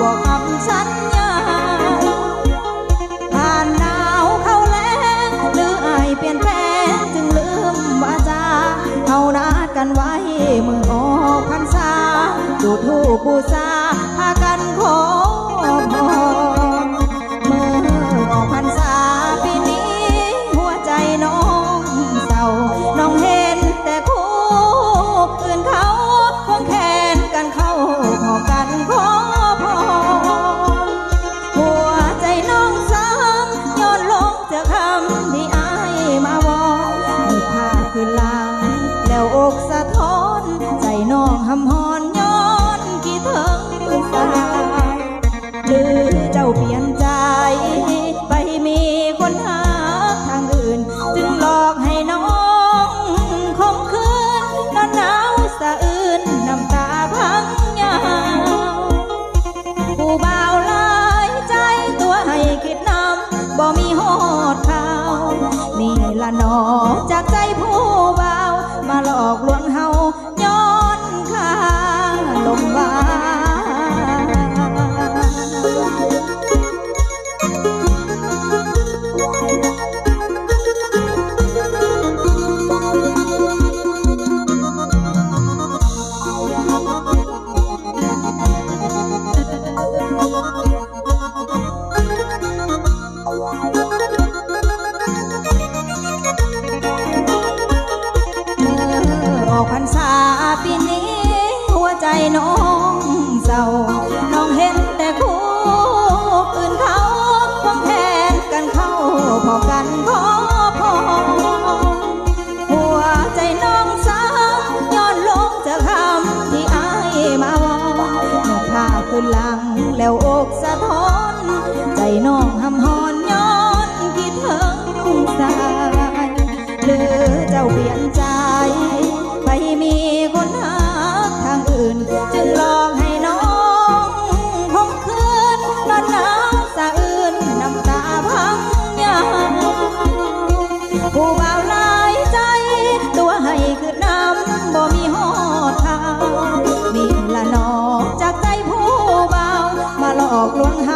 บอกคำสัญญาผ่านหนาวเข้าแล้งหรือไอเปลี่ยนแปลงจึงลืมวาจาเอานัดกันไว้เมื่อออกพรรษาจุดทูบบูชาพากันขอ อจากใจผู้เบามาหลอกลวงเฮาย้อนข้าลมวา น้องเห็นแต่คู่อื่นเขาควงแขนกันเข้าพอกันขอพรหัวใจน้องสาวย้อนลงจอคำที่อายมาวอนเมื่อผ้าขึ้นหลังแล้วอกสะท้อน ใจน้องหำหอนย้อนคิดถึงสายหรือเจ้าเปลี่ยนใจ อกลวงหา